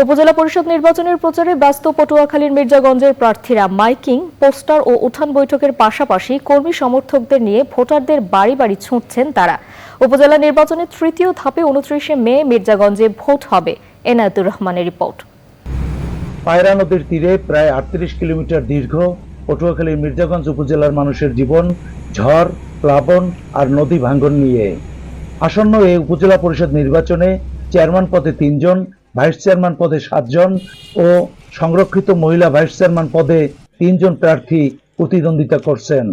উপজেলা পরিষদ নির্বাচনের প্রচারে ব্যস্ত পটুয়াখালীর মির্জাগঞ্জের প্রার্থীরা মাইকিং, পোস্টার ও উঠান বৈঠকের পাশাপাশি কর্মী সমর্থকদের নিয়ে ভোটারদের বাড়ি বাড়ি ছুটছেন তারা। উপজেলা নির্বাচনের তৃতীয় ধাপে উনত্রিশে মে মির্জাগঞ্জে ভোট হবে, এনায়েতুর রহমানের রিপোর্ট। পায়রা নদীর তীরে প্রায় আটত্রিশ কিলোমিটার দীর্ঘ পটুয়াখালীর মির্জাগঞ্জ উপজেলার মানুষের জীবন, ঝড়, প্লাবন আর নদী ভাঙ্গন নিয়ে। আসন্ন এই উপজেলা পরিষদ নির্বাচনে চেয়ারম্যান পদে তিনজন ভাইস চেয়ারম্যান পদে সাতজন ও সংরক্ষিত মহিলা ভাইস চেয়ারম্যান পদে তিনজন প্রার্থী প্রতিদ্বন্দ্বিতা করছেন।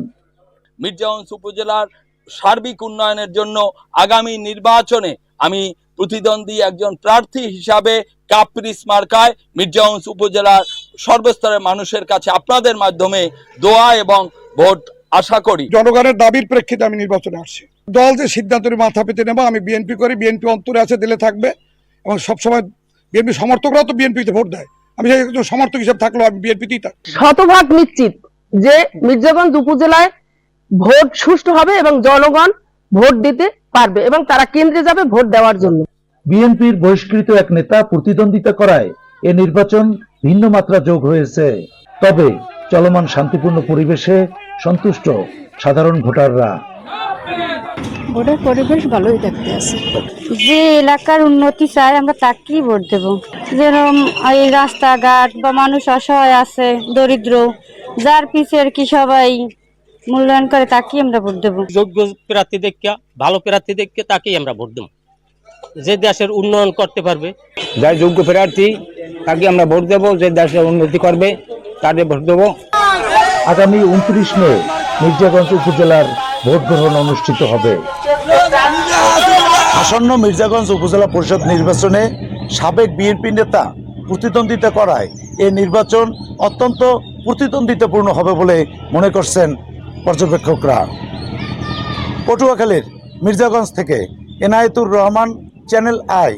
মির্জাগঞ্জ উপজেলার সার্বিক উন্নয়নের জন্য আগামী নির্বাচনে আমি প্রতিদ্বন্দ্বী একজন প্রার্থী হিসাবে কাপ্রিস মার্কায় মির্জাগঞ্জ উপজেলার সর্বস্তরের মানুষের কাছে আপনাদের মাধ্যমে দোয়া এবং ভোট আশা করি। জনগণের দাবির প্রেক্ষিতে আমি নির্বাচনে আসছি। দল যে সিদ্ধান্তের মাথা পেতে নেব আমি বিএনপি করি বিএনপি অন্তরে আছে দিলে থাকবে এবং সবসময় বিএনপি সমর্থকরাও তো বিএনপিতে ভোট দেয়। আমি একজন সমর্থক হিসেবে থাকলেও আমি বিএনপিতেই থাকি শতভাগ নিশ্চিত যে মির্জাগঞ্জ উপজেলায় ভোট সুষ্ঠু হবে এবং জনগণ ভোট দিতে পারবে এবং তারা কেন্দ্রে যাবে ভোট দেওয়ার জন্য। বিএনপির বহিষ্কৃত এক নেতা প্রতিদ্বন্দ্বিতা করায় এ নির্বাচন ভিন্ন মাত্রা যোগ হয়েছে। তবে চলমান শান্তিপূর্ণ পরিবেশে সন্তুষ্ট সাধারণ ভোটাররা। ভোটের পরিবেশ ভালোই দেখতে আছে। যে এলাকার উন্নতি চাই আমরা তাকেই ভোট দেব। যেরকম এই রাস্তাঘাট বা মানুষ অসহায় আছে দরিদ্র যার পিছের কি সবাই মূল্যায়ন করে তাকেই আমরা ভোট দেবো। যোগ্য প্রার্থী দেখিয়া ভালো প্রার্থী দেখিয়া তাকেই আমরা ভোট দেব। যে দেশের উন্নয়ন করতে পারবে যার যোগ্য প্রার্থী তাকে আমরা ভোট দেবো। যে দেশের উন্নতি করবে তাদের ভোট দেবো। আগামী উনত্রিশ মে মির্জাগঞ্জ উপজেলার ভোট গ্রহণ অনুষ্ঠিত হবে। আসন্ন মির্জাগঞ্জ উপজেলা পরিষদ নির্বাচনে সাবেক বিএনপি নেতা প্রতিদ্বন্দ্বিতা করায় এ নির্বাচন অত্যন্ত প্রতিদ্বন্দ্বিতাপূর্ণ হবে বলে মনে করছেন পর্যবেক্ষকরা। পটুয়াখালীর মির্জাগঞ্জ থেকে এনায়েতুর রহমান, চ্যানেল আই।